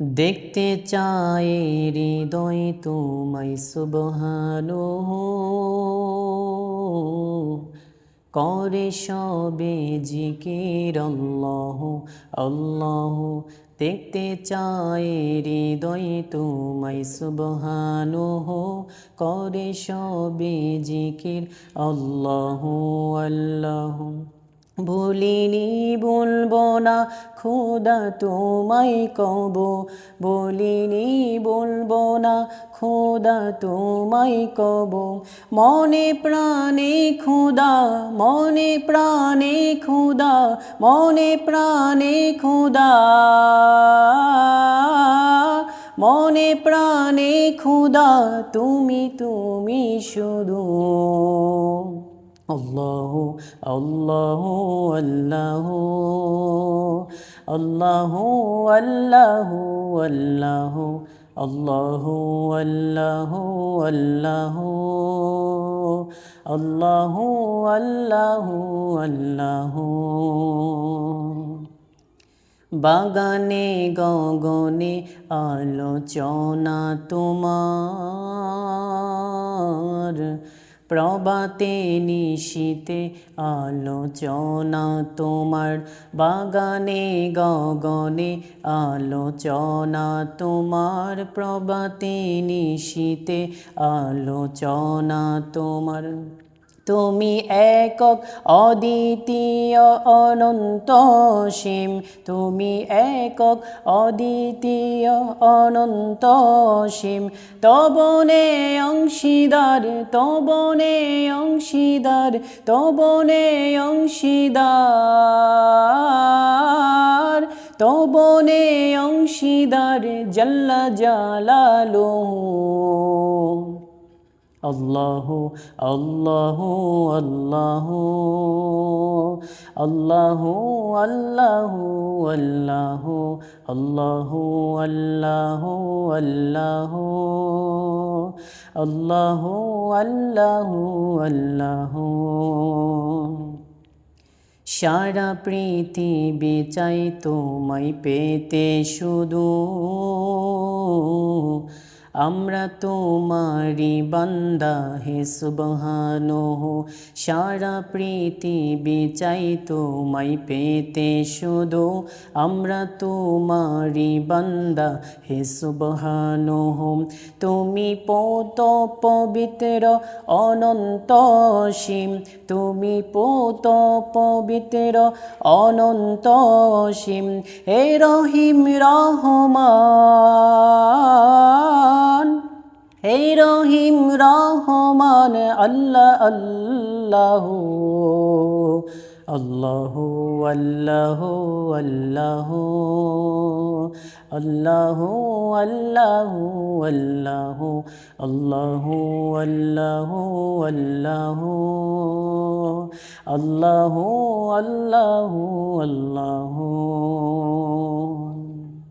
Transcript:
দেখতে চায় হৃদয় তোমায় সুবহানো। করে সবে জিকির আল্লাহ আল্লাহ দেখতে চায় হৃদয় তোমায় সুবহানো। করে সবে জিকির অল্লাহ আল্লাহ বলিনি বলব না, খোদা তোমায় কব। বলিনি বলব না, খোদা তোমায় কব। মনে প্রাণে খোদা, মনে প্রাণে খোদা, মনে প্রাণে খোদা। মনে প্রাণে খোদা, তুমি তুমি শুধু। আল্লাহ। আল্লাহ আল্লাহ আল্লাহ আল্লাহ আল্লাহ আল্লাহ আল্লাহ আল্লাহ আল্লাহ আল্লাহ আল্লাহ। বাগানে গগনে আলোচনা তোমার প্রবাতে নিশীতে আলোচনা তোমার। বাগানে গগনে আলোচনা তোমার। প্রবাতে নিশীতে আলোচনা তোমার। তুমি একক অদ্বিতীয় অনন্ত সীম তুমি একক অদ্বিতীয় অনন্ত সীম তবনে অংশীদার তবনে অংশীদার তবনে অংশীদার। তবনে অংশীদার, জল্লা জালালু আল্লাহ আল্লাহ আল্লাহ আল্লাহ আল্লাহ আল্লাহ আল্লাহ আল্লাহ আল্লাহ আল্লাহ আল্লাহ আল্লাহ সারা পৃথিবী চাই তোমায় পেতে শুধু আমরা তোমারি বান্দা হে সুবহানো সারা পৃথিবী চাই তোমায় পেতে শুধু। আমরা তোমারি বান্দা হে সুবহানো তুমি পোত পবিত্র অনন্ত সীম তুমি পোত পবিত্র অনন্ত সীম হে রহিম রহমান। হে রহিম রহমান আল্লাহ আল্লাহ আল্লাহ আল্লাহ আল্লাহ আল্লাহ আল্লাহ আল্লাহ আল্লাহ আল্লাহ আল্লাহ আল্লাহ আল্লাহ আল্লাহ